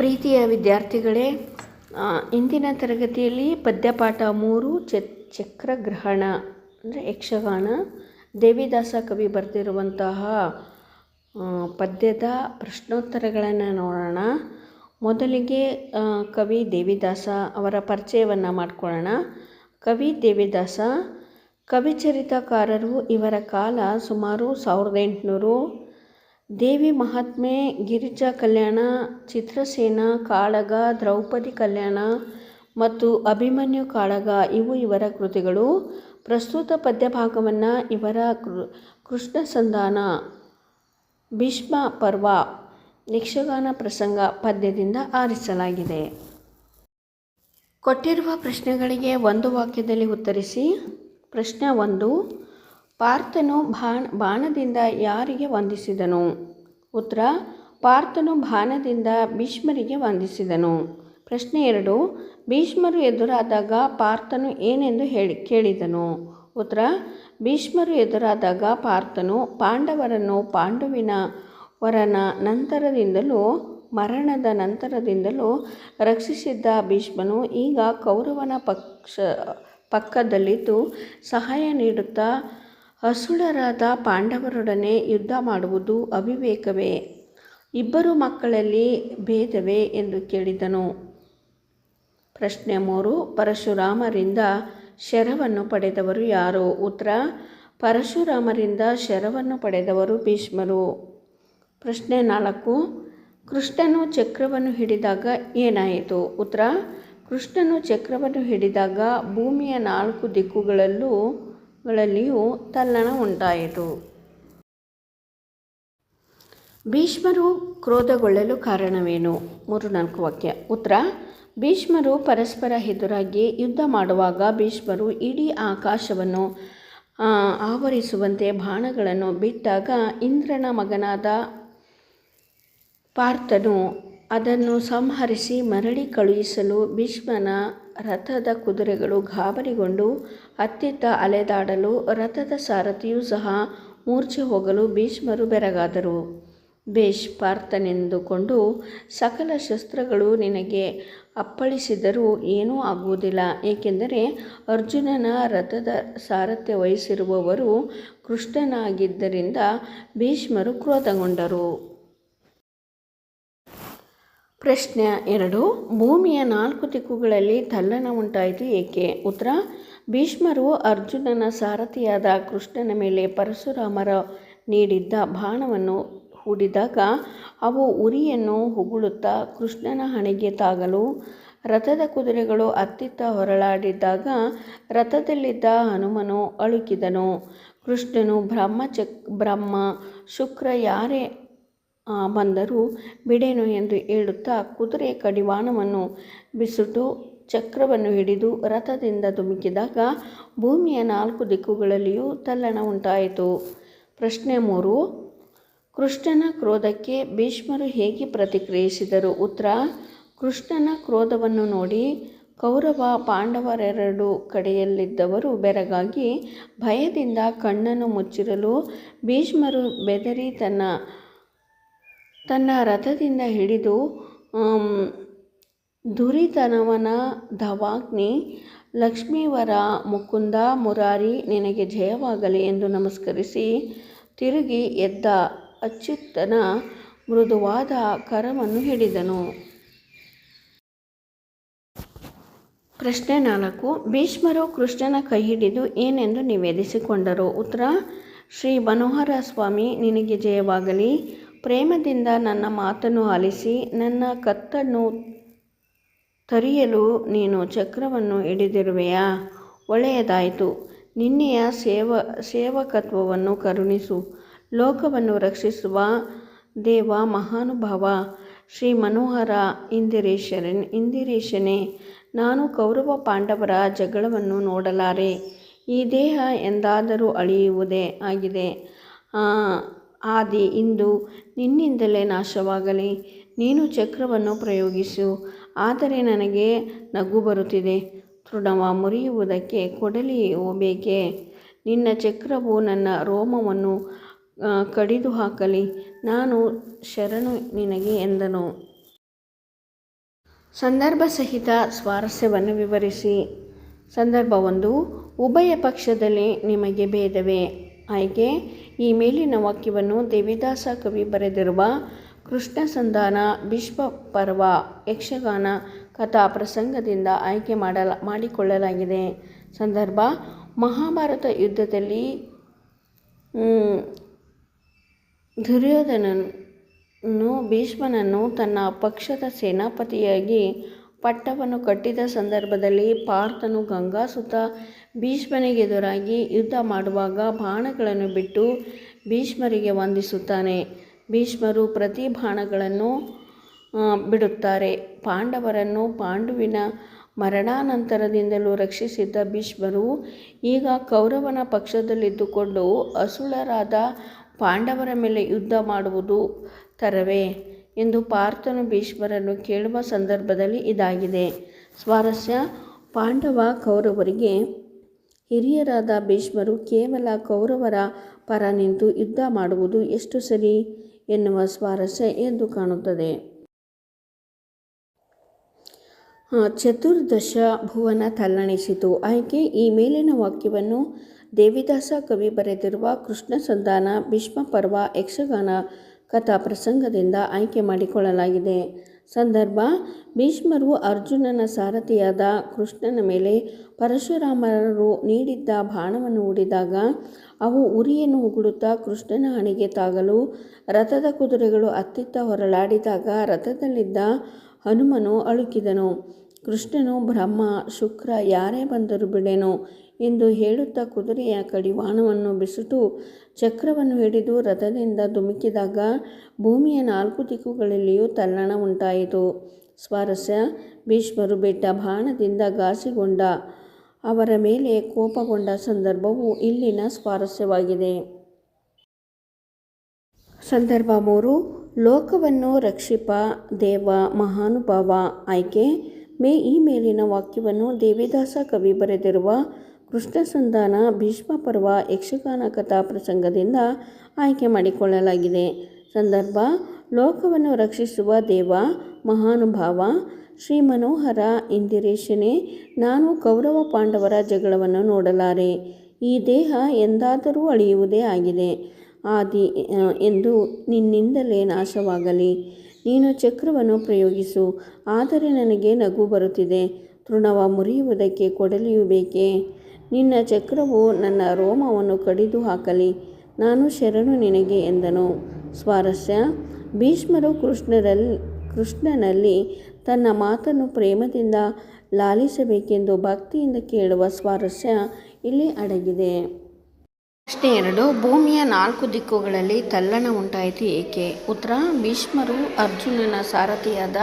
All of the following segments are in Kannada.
ಪ್ರೀತಿಯ ವಿದ್ಯಾರ್ಥಿಗಳೇ ಇಂದಿನ ತರಗತಿಯಲ್ಲಿ ಪದ್ಯಪಾಠ ಮೂರು, ಚ, ಚಕ್ರಗ್ರಹಣ, ಅಂದರೆ ಯಕ್ಷಗಾನ, ದೇವಿದಾಸ ಕವಿ ಬರೆದಿರುವಂತಹ ಪದ್ಯದ ಪ್ರಶ್ನೋತ್ತರಗಳನ್ನು ನೋಡೋಣ. ಮೊದಲಿಗೆ ಕವಿ ದೇವಿದಾಸ ಅವರ ಪರಿಚಯವನ್ನು ಮಾಡಿಕೊಳ್ಳೋಣ. ಕವಿ ದೇವಿದಾಸ, ಕವಿಚರಿತಕಾರರು ಇವರ ಕಾಲ ಸುಮಾರು ಸಾವಿರದ ಎಂಟುನೂರು ದೇವಿ ಮಹಾತ್ಮೆ, ಗಿರಿಜಾ ಕಲ್ಯಾಣ, ಚಿತ್ರಸೇನ, ಕಾಳಗ, ದ್ರೌಪದಿ ಕಲ್ಯಾಣ ಮತ್ತು ಅಭಿಮನ್ಯು ಕಾಳಗ ಇವು ಇವರ ಕೃತಿಗಳು. ಪ್ರಸ್ತುತ ಪದ್ಯಭಾಗವನ್ನು ಇವರ ಕೃಷ್ಣ ಸಂಧಾನ, ಭೀಷ್ಮ ಪರ್ವ, ಯಕ್ಷಗಾನ ಪ್ರಸಂಗ ಪದ್ಯದಿಂದ ಆರಿಸಲಾಗಿದೆ. ಕೊಟ್ಟಿರುವ ಪ್ರಶ್ನೆಗಳಿಗೆ ಒಂದು ವಾಕ್ಯದಲ್ಲಿ ಉತ್ತರಿಸಿ. ಪ್ರಶ್ನೆ ಒಂದು ಪಾರ್ಥನು ಬಾಣ ಬಾಣದಿಂದ ಯಾರಿಗೆ ವಂದಿಸಿದನು? ಉತ್ತರ, ಪಾರ್ಥನು ಬಾಣದಿಂದ ಭೀಷ್ಮರಿಗೆ ವಂದಿಸಿದನು. ಪ್ರಶ್ನೆ ಎರಡು, ಭೀಷ್ಮರು ಎದುರಾದಾಗ ಪಾರ್ಥನು ಏನೆಂದು ಹೇಳಿ, ಕೇಳಿದನು? ಉತ್ತರ, ಭೀಷ್ಮರು ಎದುರಾದಾಗ ಪಾರ್ಥನು ಪಾಂಡವರನ್ನು ಪಾಂಡುವಿನ ವರನ ನಂತರದಿಂದಲೂ, ಮರಣದ ನಂತರದಿಂದಲೂ ರಕ್ಷಿಸಿದ್ದ ಭೀಷ್ಮನು ಈಗ ಕೌರವನ ಪಕ್ಷ, ಪಕ್ಕದಲ್ಲಿದ್ದು ಸಹಾಯ ನೀಡುತ್ತಾ ಹಸುಳರಾದ ಪಾಂಡವರೊಡನೆ ಯುದ್ಧ ಮಾಡುವುದು ಅವಿವೇಕವೇ. ಇಬ್ಬರು ಮಕ್ಕಳಲ್ಲಿ ಭೇದವೇ ಎಂದು ಕೇಳಿದನು. ಪ್ರಶ್ನೆ ಮೂರು, ಪರಶುರಾಮರಿಂದ ಶರವನ್ನು ಪಡೆದವರು ಯಾರು? ಉತ್ತರ, ಪರಶುರಾಮರಿಂದ ಶರವನ್ನು ಪಡೆದವರು ಭೀಷ್ಮರು. ಪ್ರಶ್ನೆ ನಾಲ್ಕು, ಕೃಷ್ಣನು ಚಕ್ರವನ್ನು ಹಿಡಿದಾಗ ಏನಾಯಿತು? ಉತ್ತರ, ಕೃಷ್ಣನು ಚಕ್ರವನ್ನು ಹಿಡಿದಾಗ ಭೂಮಿಯ ನಾಲ್ಕು ದಿಕ್ಕುಗಳಲ್ಲೂ ಗಳಲ್ಲಿಯೂ ತಲ್ಲಣ ಉಂಟಾಯಿತು. ಭೀಷ್ಮರು ಕ್ರೋಧಗೊಳ್ಳಲು ಕಾರಣವೇನು? ಮೂರು ನಾಲ್ಕು ವಾಕ್ಯ. ಉತ್ತರ, ಭೀಷ್ಮರು ಪರಸ್ಪರ ಎದುರಾಗಿ ಯುದ್ಧ ಮಾಡುವಾಗ ಭೀಷ್ಮರು ಇಡೀ ಆಕಾಶವನ್ನು ಆವರಿಸುವಂತೆ ಬಾಣಗಳನ್ನು ಬಿಟ್ಟಾಗ ಇಂದ್ರನ ಮಗನಾದ ಪಾರ್ಥನು ಅದನ್ನು ಸಂಹರಿಸಿ ಮರಳಿ ಕಳುಹಿಸಲು ಭೀಷ್ಮನ ರಥದ ಕುದುರೆಗಳು ಗಾಬರಿಗೊಂಡು ಅತ್ತಿತ್ತ ಅಲೆದಾಡಲು ರಥದ ಸಾರಥಿಯೂ ಸಹ ಮೂರ್ಛೆ ಹೋಗಲು ಭೀಷ್ಮರು ಬೆರಗಾದರು. ಭೇಷ್ ಪಾರ್ಥನೆಂದುಕೊಂಡು ಸಕಲ ಶಸ್ತ್ರಗಳು ನಿನಗೆ ಅಪ್ಪಳಿಸಿದರೂ ಏನೂ ಆಗುವುದಿಲ್ಲ. ಏಕೆಂದರೆ ಅರ್ಜುನನ ರಥದ ಸಾರಥ್ಯ ವಹಿಸಿರುವವರು ಕೃಷ್ಣನಾಗಿದ್ದರಿಂದ ಭೀಷ್ಮರು ಕ್ರೋಧಗೊಂಡರು. ಪ್ರಶ್ನೆ ಎರಡು, ಭೂಮಿಯ ನಾಲ್ಕು ದಿಕ್ಕುಗಳಲ್ಲಿ ತಲ್ಲಣ ಉಂಟಾಯಿತು ಏಕೆ? ಉತ್ತರ, ಭೀಷ್ಮರು ಅರ್ಜುನನ ಸಾರಥಿಯಾದ ಕೃಷ್ಣನ ಮೇಲೆ ಪರಶುರಾಮರ ನೀಡಿದ್ದ ಬಾಣವನ್ನು ಹೂಡಿದಾಗ ಅವು ಉರಿಯನ್ನು ಹೊಗಳುತ್ತಾ ಕೃಷ್ಣನ ಹಣೆಗೆ ತಾಗಲು ರಥದ ಕುದುರೆಗಳು ಅತ್ತಿತ್ತ ಹೊರಳಾಡಿದ್ದಾಗ ರಥದಲ್ಲಿದ್ದ ಹನುಮನು ಅಳುಕಿದನು. ಕೃಷ್ಣನು ಬ್ರಹ್ಮ ಚಕ್, ಬ್ರಹ್ಮ, ಶುಕ್ರ ಯಾರೇ ಬಂದರೂ. ಬಿಡೆನು ಎಂದು ಹೇಳುತ್ತಾ ಕುದುರೆ ಕಡಿವಾಣವನ್ನು ಬಿಸುಟು ಚಕ್ರವನ್ನು ಹಿಡಿದು ರಥದಿಂದ ಧುಮುಕಿದಾಗ ಭೂಮಿಯ ನಾಲ್ಕು ದಿಕ್ಕುಗಳಲ್ಲಿಯೂ ತಲ್ಲಣ ಉಂಟಾಯಿತು. ಪ್ರಶ್ನೆ ಮೂರು, ಕೃಷ್ಣನ ಕ್ರೋಧಕ್ಕೆ ಭೀಷ್ಮರು ಹೇಗೆ ಪ್ರತಿಕ್ರಿಯಿಸಿದರು? ಉತ್ತರ, ಕೃಷ್ಣನ ಕ್ರೋಧವನ್ನು ನೋಡಿ ಕೌರವ ಪಾಂಡವರೆರಡು ಕಡೆಯಲ್ಲಿದ್ದವರು ಬೆರಗಾಗಿ ಭಯದಿಂದ ಕಣ್ಣನ್ನು ಮುಚ್ಚಿರಲು ಭೀಷ್ಮರು ಬೆದರಿ ತನ್ನ ತನ್ನ ರಥದಿಂದ ಹಿಡಿದು ದುರಿತನವನ ಧವಾಗ್ನಿ, ಲಕ್ಷ್ಮೀವರ ಮುಕುಂದ ಮುರಾರಿ ನಿನಗೆ ಜಯವಾಗಲಿ ಎಂದು ನಮಸ್ಕರಿಸಿ ತಿರುಗಿ ಎದ್ದ ಅಚ್ಯುತ್ತನ ಮೃದುವಾದ ಕರವನ್ನು ಹಿಡಿದನು. ಪ್ರಶ್ನೆ ನಾಲ್ಕು, ಭೀಷ್ಮರು ಕೃಷ್ಣನ ಕೈ ಹಿಡಿದು ಏನೆಂದು ನಿವೇದಿಸಿಕೊಂಡರು? ಉತ್ತರ, ಶ್ರೀ ಮನೋಹರ ಸ್ವಾಮಿ, ನಿನಗೆ ಜಯವಾಗಲಿ. ಪ್ರೇಮದಿಂದ ನನ್ನ ಮಾತನ್ನು ಆಲಿಸಿ, ನನ್ನ ಕತ್ತನ್ನು ತರಿಯಲು ನೀನು ಚಕ್ರವನ್ನು ಹಿಡಿದಿರುವೆಯಾ? ಒಳ್ಳೆಯದಾಯಿತು. ನಿನ್ನೆಯ ಸೇವ, ಸೇವಕತ್ವವನ್ನು ಕರುಣಿಸು. ಲೋಕವನ್ನು ರಕ್ಷಿಸುವ ದೇವ ಮಹಾನುಭಾವ ಶ್ರೀ ಮನೋಹರ ಇಂದಿರೇಶರ ಇಂದಿರೇಶನೇ, ನಾನು ಕೌರವ ಪಾಂಡವರ ಜಗಳವನ್ನು ನೋಡಲಾರೆ. ಈ ದೇಹ ಎಂದಾದರೂ ಅಳಿಯುವುದೇ ಆಗಿದೆ. ಆದಿ ಇಂದು ನಿನ್ನಿಂದಲೇ ನಾಶವಾಗಲಿ. ನೀನು ಚಕ್ರವನ್ನು ಪ್ರಯೋಗಿಸು, ಆದರೆ ನನಗೆ ನಗು ಬರುತ್ತಿದೆ. ತೃಣವ ಮುರಿಯುವುದಕ್ಕೆ ಕೊಡಲಿ ಬೇಕೆ ನಿನ್ನ ಚಕ್ರವು ನನ್ನ ರೋಮವನ್ನು ಕಡಿದು ಹಾಕಲಿ ನಾನು ಶರಣು ನಿನಗೆ ಎಂದನು. ಸಂದರ್ಭ ಸಹಿತ ಸ್ವಾರಸ್ಯವನ್ನು ವಿವರಿಸಿ. ಸಂದರ್ಭ ಒಂದು, ಉಭಯ ಪಕ್ಷದಲ್ಲಿ ನಿಮಗೆ ಭೇದವೇ? ಆಯ್ಕೆ ಈ ಮೇಲಿನ ವಾಕ್ಯವನ್ನು ದೇವಿದಾಸ ಕವಿ ಬರೆದಿರುವ ಕೃಷ್ಣ ಸಂಧಾನ ಭೀಷ್ಮ ಪರ್ವ ಯಕ್ಷಗಾನ ಕಥಾ ಪ್ರಸಂಗದಿಂದ ಆಯ್ಕೆ ಮಾಡಲ, ಮಾಡಿಕೊಳ್ಳಲಾಗಿದೆ. ಸಂದರ್ಭ, ಮಹಾಭಾರತ ಯುದ್ಧದಲ್ಲಿ ದುರ್ಯೋಧನನ್ನು ದುರ್ಯೋಧನನು ಭೀಷ್ಮನನ್ನು ತನ್ನ ಪಕ್ಷದ ಸೇನಾಪತಿಯಾಗಿ ಪಟ್ಟವನ್ನು ಕಟ್ಟಿದ ಸಂದರ್ಭದಲ್ಲಿ ಪಾರ್ಥನು ಗಂಗಾಸುತ ಭೀಷ್ಮನಿಗೆದುರಾಗಿ ಯುದ್ಧ ಮಾಡುವಾಗ ಬಾಣಗಳನ್ನು ಬಿಟ್ಟು ಭೀಷ್ಮರಿಗೆ ವಂದಿಸುತ್ತಾನೆ. ಭೀಷ್ಮರು ಪ್ರತಿ ಬಾಣಗಳನ್ನು ಬಿಡುತ್ತಾರೆ. ಪಾಂಡವರನ್ನು ಪಾಂಡುವಿನ ಮರಣಾನಂತರದಿಂದಲೂ ರಕ್ಷಿಸಿದ್ದ ಭೀಷ್ಮರು ಈಗ ಕೌರವನ ಪಕ್ಷದಲ್ಲಿದ್ದುಕೊಂಡು ಅಸುಳರಾದ ಪಾಂಡವರ ಮೇಲೆ ಯುದ್ಧ ಮಾಡುವುದು ತರವೇ ಎಂದು ಪಾರ್ಥನು ಭೀಷ್ಮರನ್ನು ಕೇಳುವ ಸಂದರ್ಭದಲ್ಲಿ ಇದಾಗಿದೆ. ಸ್ವಾರಸ್ಯ, ಪಾಂಡವ ಕೌರವರಿಗೆ ಹಿರಿಯರಾದ ಭೀಷ್ಮರು ಕೇವಲ ಕೌರವರ ಪರ ನಿಂತು ಯುದ್ಧ ಮಾಡುವುದು ಎಷ್ಟು ಸರಿ ಎನ್ನುವ ಸ್ವಾರಸ್ಯ ಎಂದು ಕಾಣುತ್ತದೆ. ಚತುರ್ದಶ ಭುವನ ತಲ್ಲಣಿಸಿತು. ಆಯ್ಕೆ ಈ ಮೇಲಿನ ವಾಕ್ಯವನ್ನು ದೇವಿದಾಸ ಕವಿ ಬರೆದಿರುವ ಕೃಷ್ಣ ಸಂಧಾನ ಭೀಷ್ಮ ಪರ್ವ ಯಕ್ಷಗಾನ ಕಥಾ ಪ್ರಸಂಗದಿಂದ ಆಯ್ಕೆ ಮಾಡಿಕೊಳ್ಳಲಾಗಿದೆ. ಸಂದರ್ಭ, ಭೀಷ್ಮರು ಅರ್ಜುನನ ಸಾರಥಿಯಾದ ಕೃಷ್ಣನ ಮೇಲೆ ಪರಶುರಾಮರು ನೀಡಿದ್ದ ಬಾಣವನ್ನು ಹೂಡಿದಾಗ ಅವು ಉರಿಯನ್ನು ಉಗುಳುತ್ತಾ ಕೃಷ್ಣನ ಹಣೆಗೆ ತಾಗಲು ರಥದ ಕುದುರೆಗಳು ಅತ್ತಿತ್ತ ಹೊರಳಾಡಿದಾಗ ರಥದಲ್ಲಿದ್ದ ಹನುಮನು ಅಳುಕಿದನು. ಕೃಷ್ಣನು, ಬ್ರಹ್ಮ, ಶುಕ್ರ ಯಾರೇ ಬಂದರೂ ಬಿಡೆನು ಎಂದು ಹೇಳುತ್ತಾ ಕುದುರೆಯ ಕಡಿವಾಣವನ್ನು ಬಿಸಿಟು ಚಕ್ರವನ್ನು ಹಿಡಿದು ರಥದಿಂದ ಧುಮುಕಿದಾಗ ಭೂಮಿಯ ನಾಲ್ಕು ದಿಕ್ಕುಗಳಲ್ಲಿಯೂ ತಲ್ಲಣ ಉಂಟಾಯಿತು. ಸ್ವಾರಸ್ಯ, ಭೀಷ್ಮರು ಬಿಟ್ಟ ಬಾಣದಿಂದ ಘಾಸಿಗೊಂಡ ಅವರ ಮೇಲೆ ಕೋಪಗೊಂಡ ಸಂದರ್ಭವು ಇಲ್ಲಿನ ಸ್ವಾರಸ್ಯವಾಗಿದೆ. ಸಂದರ್ಭ ಮೂರು, ಲೋಕವನ್ನು ರಕ್ಷಿಪ, ದೇವ, ಮಹಾನುಭಾವ, ಆಯ್ಕೆ. ಮೇ ಈ ಮೇಲಿನ ವಾಕ್ಯವನ್ನು ದೇವಿದಾಸ ಕವಿ ಬರೆದಿರುವ ಕೃಷ್ಣ ಸಂಧಾನ ಭೀಷ್ಮ ಪರ್ವ ಯಕ್ಷಗಾನ ಕಥಾ ಪ್ರಸಂಗದಿಂದ ಆಯ್ಕೆ ಮಾಡಿಕೊಳ್ಳಲಾಗಿದೆ. ಸಂದರ್ಭ, ಲೋಕವನ್ನು ರಕ್ಷಿಸುವ ದೇವ, ಮಹಾನುಭಾವ, ಶ್ರೀ ಮನೋಹರ ಇಂದಿರೇಶನೇ, ನಾನು ಕೌರವ ಪಾಂಡವರ ಜಗಳವನ್ನು ನೋಡಲಾರೆ. ಈ ದೇಹ ಎಂದಾದರೂ ಅಳಿಯುವುದೇ ಆಗಿದೆ. ಆದಿ ಎಂದು ನಿನ್ನಿಂದಲೇ ನಾಶವಾಗಲಿ. ನೀನು ಚಕ್ರವನ್ನು ಪ್ರಯೋಗಿಸು, ಆದರೆ ನನಗೆ ನಗು ಬರುತ್ತಿದೆ. ತೃಣವ ಮುರಿಯುವುದಕ್ಕೆ ಕೊಡಲಿಯೂ ಬೇಕೇ? ನಿನ್ನ ಚಕ್ರವು ನನ್ನ ರೋಮವನ್ನು ಕಡಿದು ಹಾಕಲಿ ನಾನು ಶರಣು ನಿನಗೆ ಎಂದನು. ಸ್ವಾರಸ್ಯ, ಭೀಷ್ಮರು ಕೃಷ್ಣರಲ್ಲಿ ಕೃಷ್ಣನಲ್ಲಿ ತನ್ನ ಮಾತನ್ನು ಪ್ರೇಮದಿಂದ ಲಾಲಿಸಬೇಕೆಂದು ಭಕ್ತಿಯಿಂದ ಕೇಳುವ ಸ್ವಾರಸ್ಯ ಇಲ್ಲಿ ಅಡಗಿದೆ. ಪ್ರಶ್ನೆ ಎರಡು, ಭೂಮಿಯ ನಾಲ್ಕು ದಿಕ್ಕುಗಳಲ್ಲಿ ತಲ್ಲಣ ಉಂಟಾಯಿತು ಏಕೆ? ಉತ್ತರ, ಭೀಷ್ಮರು ಅರ್ಜುನನ ಸಾರಥಿಯಾದ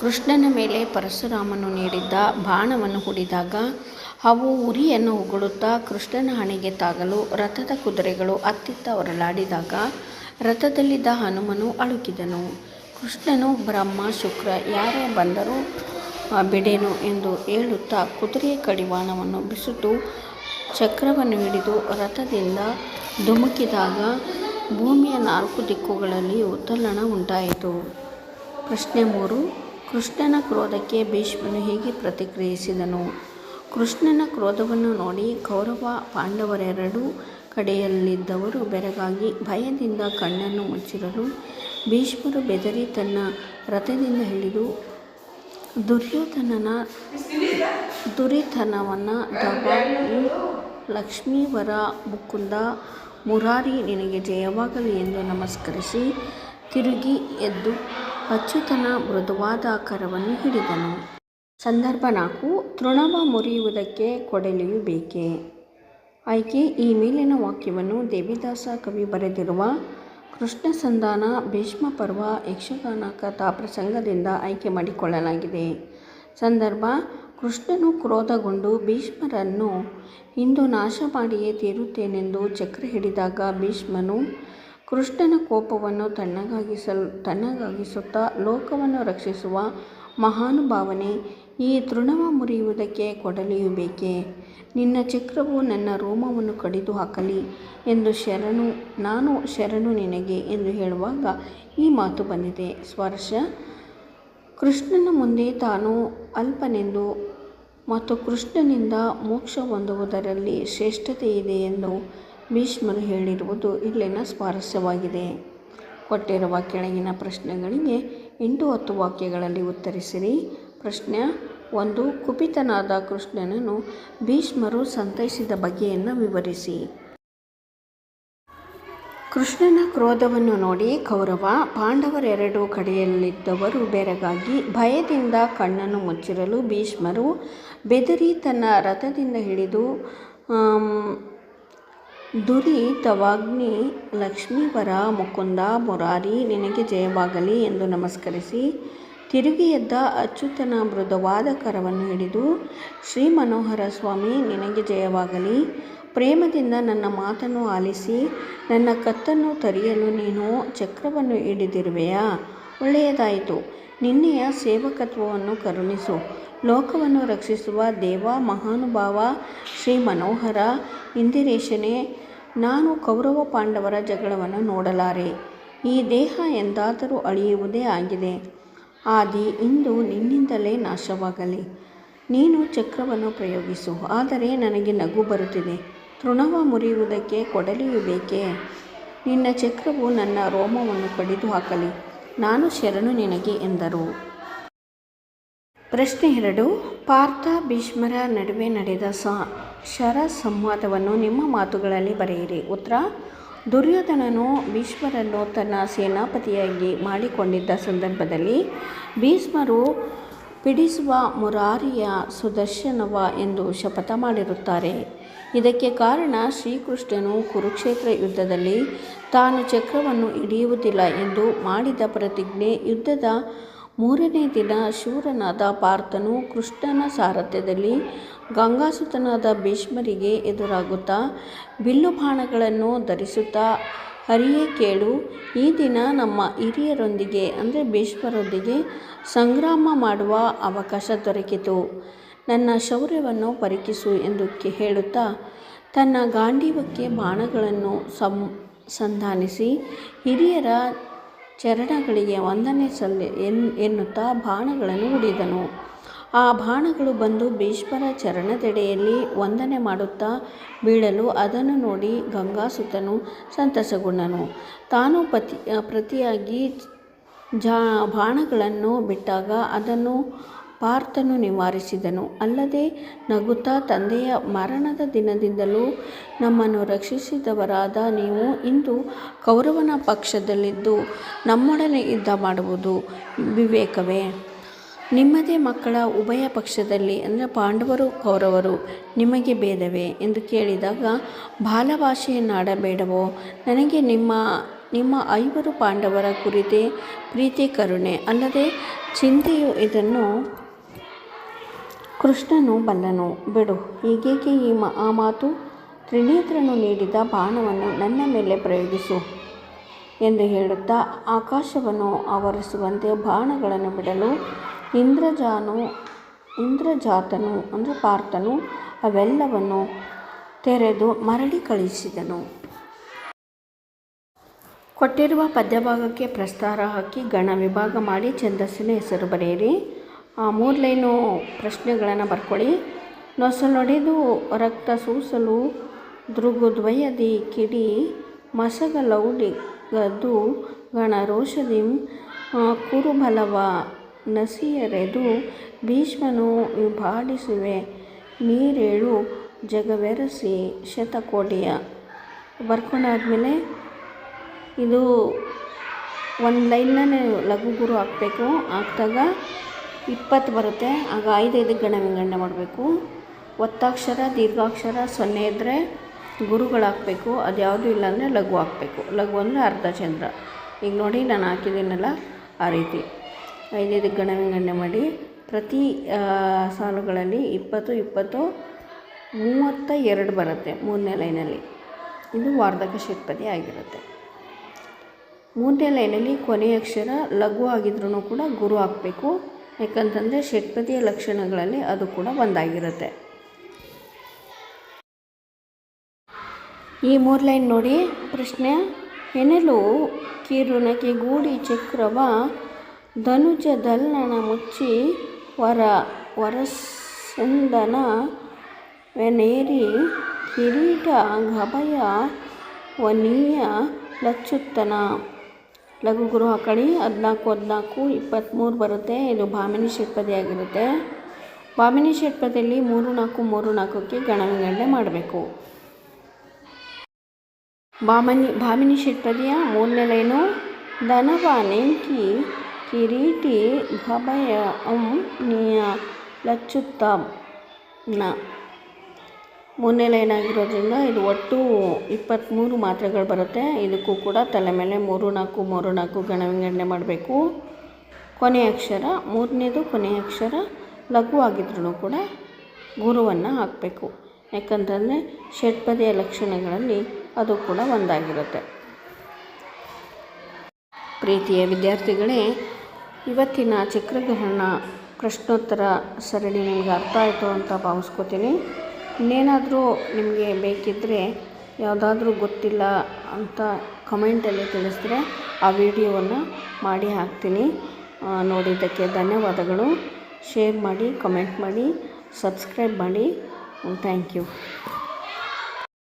ಕೃಷ್ಣನ ಮೇಲೆ ಪರಶುರಾಮನು ನೀಡಿದ್ದ ಬಾಣವನ್ನು ಹೂಡಿದಾಗ, ಅವು ಉರಿಯನ್ನು ಉಗುಳುತ್ತಾ ಕೃಷ್ಣನ ಹಣೆಗೆ ತಾಗಲು ರಥದ ಕುದುರೆಗಳು ಅತ್ತಿತ್ತ ಹೊರಲಾಡಿದಾಗ ರಥದಲ್ಲಿದ್ದ ಹನುಮನು ಅಳುಕಿದನು. ಕೃಷ್ಣನು, ಬ್ರಹ್ಮ, ಶುಕ್ರ, ಯಾರೇ ಬಂದರೂ ಬಿಡೇನು ಎಂದು ಹೇಳುತ್ತಾ ಕುದುರೆಯ ಕಡಿವಾಣವನ್ನು ಬಿಸುತ್ತು ಚಕ್ರವನ್ನು ಹಿಡಿದು ರಥದಿಂದ ಧುಮುಕಿದಾಗ ಭೂಮಿಯ ನಾಲ್ಕು ದಿಕ್ಕುಗಳಲ್ಲಿ ಉತ್ತಲ್ಲಣ ಉಂಟಾಯಿತು. ಪ್ರಶ್ನೆ ಮೂರು ಕೃಷ್ಣನ ಕ್ರೋಧಕ್ಕೆ ಭೀಷ್ಮನು ಹೇಗೆ ಪ್ರತಿಕ್ರಿಯಿಸಿದನು. ಕೃಷ್ಣನ ಕ್ರೋಧವನ್ನು ನೋಡಿ ಕೌರವ ಪಾಂಡವರೆರಡೂ ಕಡೆಯಲ್ಲಿದ್ದವರು ಬೆರಗಾಗಿ ಭಯದಿಂದ ಕಣ್ಣನ್ನು ಮುಚ್ಚಿರಲು ಭೀಷ್ಮರು ಬೆದರಿ ತನ್ನ ರಥದಿಂದ ಹಿಡಿದು ದುರ್ಯೋಧನನ ದುರಿತನವನ್ನು ದಬಾಯಿ ಲಕ್ಷ್ಮೀವರ ಮುಕುಂದ ಮುರಾರಿ ನಿನಗೆ ಜಯವಾಗಲಿ ಎಂದು ನಮಸ್ಕರಿಸಿ ತಿರುಗಿ ಎದ್ದು ಅಚ್ಯುತನ ಮೃದುವಾದ ಕರವನ್ನು ಹಿಡಿದನು. ಸಂದರ್ಭ ನಾಲ್ಕು, ತೃಣವ ಮುರಿಯುವುದಕ್ಕೆ ಕೊಡಲಿಯು ಬೇಕೇ? ಆಯ್ಕೆ, ಈ ಮೇಲಿನ ವಾಕ್ಯವನ್ನು ದೇವಿದಾಸ ಕವಿ ಬರೆದಿರುವ ಕೃಷ್ಣ ಸಂಧಾನ ಭೀಷ್ಮ ಪರ್ವ ಯಕ್ಷಗಾನ ಕಥಾ ಪ್ರಸಂಗದಿಂದ ಆಯ್ಕೆ ಮಾಡಿಕೊಳ್ಳಲಾಗಿದೆ. ಸಂದರ್ಭ, ಕೃಷ್ಣನು ಕ್ರೋಧಗೊಂಡು ಭೀಷ್ಮರನ್ನು ಇಂದು ನಾಶ ಮಾಡಿಯೇ ತೀರುತ್ತೇನೆಂದು ಚಕ್ರ ಹಿಡಿದಾಗ ಭೀಷ್ಮನು ಕೃಷ್ಣನ ಕೋಪವನ್ನು ತಣ್ಣಗಾಗಿಸಲು, ತಣ್ಣಗಾಗಿಸುತ್ತಾ ಲೋಕವನ್ನು ರಕ್ಷಿಸುವ ಮಹಾನುಭಾವನೆ, ಈ ತೃಣವ ಮುರಿಯುವುದಕ್ಕೆ ಕೊಡಲಿಯು ಬೇಕೇ? ನಿನ್ನ ಚಕ್ರವು ನನ್ನ ರೋಮವನ್ನು ಕಡಿದು ಹಾಕಲಿ ಎಂದು ಶರಣು, ನಾನು ಶರಣು ನಿನಗೆ ಎಂದು ಹೇಳುವಾಗ ಈ ಮಾತು ಬಂದಿದೆ. ಸ್ವರ್ಶ ಕೃಷ್ಣನ ಮುಂದೆ ತಾನು ಅಲ್ಪನೆಂದು ಮತ್ತು ಕೃಷ್ಣನಿಂದ ಮೋಕ್ಷ ಹೊಂದುವುದರಲ್ಲಿ ಶ್ರೇಷ್ಠತೆ ಇದೆ ಎಂದು ಭೀಷ್ಮರು ಹೇಳಿರುವುದು ಇಲ್ಲಿನ ಸ್ವಾರಸ್ಯವಾಗಿದೆ. ಕೊಟ್ಟಿರುವ ಕೆಳಗಿನ ಪ್ರಶ್ನೆಗಳಿಗೆ ಎಂಟು ಹತ್ತು ವಾಕ್ಯಗಳಲ್ಲಿ ಉತ್ತರಿಸಿರಿ. ಪ್ರಶ್ನೆ ಒಂದು, ಕುಪಿತನಾದ ಕೃಷ್ಣನನ್ನು ಭೀಷ್ಮರು ಸಂತೈಸಿದ ಬಗೆಯನ್ನು ವಿವರಿಸಿ. ಕೃಷ್ಣನ ಕ್ರೋಧವನ್ನು ನೋಡಿ ಕೌರವ, ಪಾಂಡವರೆರಡು ಕಡೆಯಲ್ಲಿದ್ದವರು ಬೆರಗಾಗಿ ಭಯದಿಂದ ಕಣ್ಣನ್ನು ಮುಚ್ಚಿರಲು ಭೀಷ್ಮರು ಬೆದರಿ ತನ್ನ ರಥದಿಂದ ಹಿಡಿದು ದುರಿತವಾಗ್ನಿ ಲಕ್ಷ್ಮೀವರ ಮುಕುಂದ ಮುರಾರಿ, ನಿನಗೆ ಜಯವಾಗಲಿ ಎಂದು ನಮಸ್ಕರಿಸಿ ತಿರುಗಿ ಎದ್ದ ಅಚ್ಯುತನ ಮೃದುವಾದ ಕರವನ್ನು ಹಿಡಿದು, ಶ್ರೀ ಮನೋಹರ ಸ್ವಾಮಿ, ನಿನಗೆ ಜಯವಾಗಲಿ. ಪ್ರೇಮದಿಂದ ನನ್ನ ಮಾತನ್ನು ಆಲಿಸಿ, ನನ್ನ ಕತ್ತನ್ನು ತರಿಯಲು ನೀನು ಚಕ್ರವನ್ನು ಹಿಡಿದಿರುವೆಯಾ? ಒಳ್ಳೆಯದಾಯಿತು. ನಿನ್ನೆಯ ಸೇವಕತ್ವವನ್ನು ಕರುಣಿಸು. ಲೋಕವನ್ನು ರಕ್ಷಿಸುವ ದೇವ ಮಹಾನುಭಾವ ಶ್ರೀ ಮನೋಹರ, ಇಂದಿರೇಶನೇ ನಾನು ಕೌರವ ಪಾಂಡವರ ಜಗಳವನ್ನು ನೋಡಲಾರೆ. ಈ ದೇಹ ಎಂದಾದರೂ ಅಳಿಯುವುದೇ ಆಗಿದೆ. ಆದಿ, ಇಂದು ನಿನ್ನಿಂದಲೇ ನಾಶವಾಗಲಿ. ನೀನು ಚಕ್ರವನ್ನು ಪ್ರಯೋಗಿಸು, ಆದರೆ ನನಗೆ ನಗು ಬರುತ್ತಿದೆ. ತೃಣವ ಮುರಿಯುವುದಕ್ಕೆ ಕೊಡಲಿಯು ಬೇಕೇ? ನಿನ್ನ ಚಕ್ರವು ನನ್ನ ರೋಮವನ್ನು ಕಡಿದು ಹಾಕಲಿ. ನಾನು ಶರಣು ನಿನಗೆ ಎಂದರು. ಪ್ರಶ್ನೆ ಎರಡು, ಪಾರ್ಥ ಭೀಷ್ಮರ ನಡುವೆ ನಡೆದ ಸ ಶರ ಸಂವಾದವನ್ನು ನಿಮ್ಮ ಮಾತುಗಳಲ್ಲಿ ಬರೆಯಿರಿ. ಉತ್ತರ, ದುರ್ಯೋಧನನು ಭೀಷ್ಮರನ್ನು ತನ್ನ ಸೇನಾಪತಿಯಾಗಿ ಮಾಡಿಕೊಂಡಿದ್ದ ಸಂದರ್ಭದಲ್ಲಿ, ಭೀಷ್ಮರು ಪಿಡಿಸುವ ಮುರಾರಿಯ ಸುದರ್ಶನವ ಎಂದು ಶಪಥ ಮಾಡಿರುತ್ತಾರೆ. ಇದಕ್ಕೆ ಕಾರಣ ಶ್ರೀಕೃಷ್ಣನು ಕುರುಕ್ಷೇತ್ರ ಯುದ್ಧದಲ್ಲಿ ತಾನು ಚಕ್ರವನ್ನು ಹಿಡಿಯುವುದಿಲ್ಲ ಎಂದು ಮಾಡಿದ ಪ್ರತಿಜ್ಞೆ ಯುದ್ಧದ ಮೂರನೇ ದಿನ ಶೂರನಾದ ಪಾರ್ಥನು ಕೃಷ್ಣನ ಸಾರಥ್ಯದಲ್ಲಿ ಗಂಗಾಸುತನಾದ ಭೀಷ್ಮರಿಗೆ ಎದುರಾಗುತ್ತಾ ಬಿಲ್ಲು ಬಾಣಗಳನ್ನು ಧರಿಸುತ್ತಾ, ಹರಿಯೇ ಕೇಳು, ಈ ದಿನ ನಮ್ಮ ಹಿರಿಯರೊಂದಿಗೆ, ಅಂದರೆ ಭೀಷ್ಮರೊಂದಿಗೆ, ಸಂಗ್ರಾಮ ಮಾಡುವ ಅವಕಾಶ ದೊರಕಿತು. ನನ್ನ ಶೌರ್ಯವನ್ನು ಪರೀಕ್ಷಿಸು ಎಂದು ಹೇಳುತ್ತಾ, ತನ್ನ ಗಾಂಡೀವಕ್ಕೆ ಬಾಣಗಳನ್ನು ಸಂ, ಸಂಧಾನಿಸಿ ಹಿರಿಯರ ಚರಣಗಳಿಗೆ ವಂದನೆ ಸಲ್ಲಿ ಎನ್, ಎನ್ನುತ್ತಾ ಬಾಣಗಳನ್ನು ಹೊಡೆದನು. ಆ ಬಾಣಗಳು ಬಂದು ಭೀಷ್ಮರ ಚರಣದೆಡೆಯಲ್ಲಿ ವಂದನೆ ಮಾಡುತ್ತಾ ಬೀಳಲು ಅದನ್ನು ನೋಡಿ ಗಂಗಾಸುತನು ಸಂತಸಗೊಂಡನು. ತಾನು ಪತಿ, ಪ್ರತಿಯಾಗಿ ಜಾ, ಬಾಣಗಳನ್ನು ಬಿಟ್ಟಾಗ ಅದನ್ನು ಪಾರ್ಥನು ನಿವಾರಿಸಿದನು. ಅಲ್ಲದೆ ನಗುತ್ತಾ ತಂದೆಯ ಮರಣದ ದಿನದಿಂದಲೂ ನಮ್ಮನ್ನು ರಕ್ಷಿಸಿದವರಾದ ನೀವು ಇಂದು ಕೌರವನ ಪಕ್ಷದಲ್ಲಿದ್ದು ನಮ್ಮೊಡನೆ ಯುದ್ಧ ಮಾಡುವುದು ವಿವೇಕವೇ. ನಿಮ್ಮದೇ ಮಕ್ಕಳ ಉಭಯ ಪಕ್ಷದಲ್ಲಿ ಅಂದರೆ ಪಾಂಡವರು, ಕೌರವರು ನಿಮಗೆ ಭೇದವೇ ಎಂದು ಕೇಳಿದಾಗ, ಬಾಲಭಾಷೆಯನ್ನಾಡಬೇಡವೋ? ನನಗೆ ನಿಮ್ಮ ನಿಮ್ಮ ಐವರು ಪಾಂಡವರ ಕುರಿತೇ ಪ್ರೀತಿ, ಕರುಣೆ. ಅಲ್ಲದೆ ಚಿಂತೆಯು ಇದನ್ನು ಕೃಷ್ಣನು ಬಲ್ಲನು, ಬಿಡು, ಈಗೇಕೆ ಈ ಆ ಮಾತು? ತ್ರಿನೇತ್ರನು ನೀಡಿದ ಬಾಣವನ್ನು ನನ್ನ ಮೇಲೆ ಪ್ರಯೋಗಿಸು ಎಂದು ಹೇಳುತ್ತಾ ಆಕಾಶವನ್ನು ಆವರಿಸುವಂತೆ ಬಾಣಗಳನ್ನು ಬಿಡಲು ಇಂದ್ರಜಾನು, ಇಂದ್ರಜಾತನು, ಅಂದರೆ ಪಾರ್ಥನು, ಅವೆಲ್ಲವನ್ನು ತೆರೆದು ಮರಳಿ ಕಳಿಸಿದನು ಕೊಟ್ಟಿರುವ ಪದ್ಯಭಾಗಕ್ಕೆ ಪ್ರಸ್ತಾರ ಹಾಕಿ ಗಣ ವಿಭಾಗ ಮಾಡಿ ಛಂದಸ್ಸಿನ ಹೆಸರು ಬರೆಯಿರಿ. ಮೂರು ಲೈನು ಪ್ರಶ್ನೆಗಳನ್ನು ಬರ್ಕೊಳ್ಳಿ. ನೊಸಲೊಡೆದು ರಕ್ತ ಸೂಸಲು, ದೃಗುದ್ವಯದಿ ಕಿಡಿ ಮಸಗಲೌಡಿಗದು ಗಣರೋಷದಿಂ ಕುರುಬಲವ ನಸಿಯರೆದು ಭೀಷ್ಮನು ಬಾಡಿಸುವೆ ನೀರೇಳು ಜಗವೆರಸಿ ಶತಕೋಟಿಯ. ಬರ್ಕೊಂಡಾದ್ಮೇಲೆ ಇದು ಒಂದು ಲೈನ್ನೇ ಲಘು ಗುರು ಹಾಕ್ಬೇಕು. ಹಾಕ್ದಾಗ ಇಪ್ಪತ್ತು ಬರುತ್ತೆ. ಆಗ ಐದೈದು ಗಣ ವಿಂಗಡಣೆ ಮಾಡಬೇಕು. ಒತ್ತಾಕ್ಷರ, ದೀರ್ಘಾಕ್ಷರ, ಸೊನ್ನೆ ಇದ್ದರೆ ಗುರುಗಳು ಹಾಕಬೇಕು ಅದು ಯಾವುದೂ ಇಲ್ಲಾಂದರೆ ಲಘು ಹಾಕಬೇಕು ಲಘು ಅಂದರೆ ಅರ್ಧ ಚಂದ್ರ. ಈಗ ನೋಡಿ ನಾನು ಹಾಕಿದ್ದೀನಲ್ಲ ಆ ರೀತಿ. ಐದೈದು ಗಣ ವಿಂಗಡಣೆ ಮಾಡಿ ಪ್ರತಿ ಸಾಲುಗಳಲ್ಲಿ ಇಪ್ಪತ್ತು ಇಪ್ಪತ್ತು, ಮೂವತ್ತ ಎರಡು ಬರುತ್ತೆ ಮೂರನೇ ಲೈನಲ್ಲಿ. ಇದು ವಾರ್ಧಕ ಷಟ್ಪದಿ ಆಗಿರುತ್ತೆ. ಮೂರನೇ ಲೈನಲ್ಲಿ ಕೊನೆಯ ಅಕ್ಷರ ಲಘು ಆಗಿದ್ರೂ ಕೂಡ ಗುರು ಹಾಕಬೇಕು ಯಾಕಂತಂದರೆ ಷಟ್ಪದಿಯ ಲಕ್ಷಣಗಳಲ್ಲಿ ಅದು ಕೂಡ ಒಂದಾಗಿರುತ್ತೆ. ಈ ಮೂರು ಲೈನ್ ನೋಡಿ ಪ್ರಶ್ನೆ, ಎನೆಲು ಕಿರುನಕಿ ಗೂಡಿ ಚಕ್ರವ ಧನುಜ ದಲ್ಲಣ ಮುಚ್ಚಿ ವರ ವರಸಂದನ ವೆನೇರಿ ಕಿರೀಟ ಗಭಯ ವನೀಯ ಲಚ್ಚುತ್ತನ ಲಘು ಗುರು ಹಾಕೊಳ್ಳಿ ಹದಿನಾಲ್ಕು ಹದಿನಾಲ್ಕು ಇಪ್ಪತ್ತ್ಮೂರು ಬರುತ್ತೆ. ಇದು ಭಾಮಿನಿ ಷಟ್ಪದಿ ಆಗಿರುತ್ತೆ. ಭಾಮಿನಿ ಷಟ್ಪದಿಯಲ್ಲಿ ಮೂರು ನಾಲ್ಕು ಮೂರು ನಾಲ್ಕಕ್ಕೆ ಗಣವಿಂಗಡಣೆ ಮಾಡಬೇಕು. ಭಾಮನಿ, ಭಾಮಿನಿ ಷಟ್ಪದಿಯ ಮೂರನೇ ಲೈನು ಧನವ ನೆಂಕಿ ಕಿರೀಟಿ ಭಭಯ ನಿಯ ಲಚ್ಚುತ್ತ ನ ಮೂರನೇ ಲೈನ್ ಆಗಿರೋದ್ರಿಂದ ಇದು ಒಟ್ಟು ಇಪ್ಪತ್ತ್ಮೂರು ಮಾತ್ರೆಗಳು ಬರುತ್ತೆ. ಇದಕ್ಕೂ ಕೂಡ ತಲೆ ಮೇಲೆ ಮೂರು ನಾಲ್ಕು ಮೂರು ನಾಲ್ಕು ಗಣವಿಂಗಡಣೆ ಮಾಡಬೇಕು. ಕೊನೆಯ ಅಕ್ಷರ, ಮೂರನೇದು ಕೊನೆಯ ಅಕ್ಷರ, ಲಘು ಆಗಿದ್ರೂ ಕೂಡ ಗುರುವನ್ನು ಹಾಕಬೇಕು. ಯಾಕಂತಂದರೆ ಷಟ್ಪದಿಯ ಲಕ್ಷಣಗಳಲ್ಲಿ ಅದು ಕೂಡ ಒಂದಾಗಿರುತ್ತೆ. ಪ್ರೀತಿಯ ವಿದ್ಯಾರ್ಥಿಗಳೇ, ಇವತ್ತಿನ ಚಕ್ರಗ್ರಹಣ ಪ್ರಶ್ನೋತ್ತರ ಸರಣಿ ನಿಮಗೆ ಅರ್ಥ ಆಯಿತು ಅಂತ ಭಾವಿಸ್ಕೋತೀನಿ. ಇನ್ನೇನಾದರೂ ನಿಮಗೆ ಬೇಕಿದ್ದರೆ ಯಾವುದಾದ್ರೂ ಗೊತ್ತಿಲ್ಲ ಅಂತ ಕಮೆಂಟಲ್ಲಿ ತಿಳಿಸಿದ್ರೆ ಆ ವಿಡಿಯೋವನ್ನು ಮಾಡಿ ಹಾಕ್ತೀನಿ. ನೋಡಿದ್ದಕ್ಕೆ ಧನ್ಯವಾದಗಳು. ಶೇರ್ ಮಾಡಿ, ಕಮೆಂಟ್ ಮಾಡಿ, ಸಬ್ಸ್ಕ್ರೈಬ್ ಮಾಡಿ. Thank you.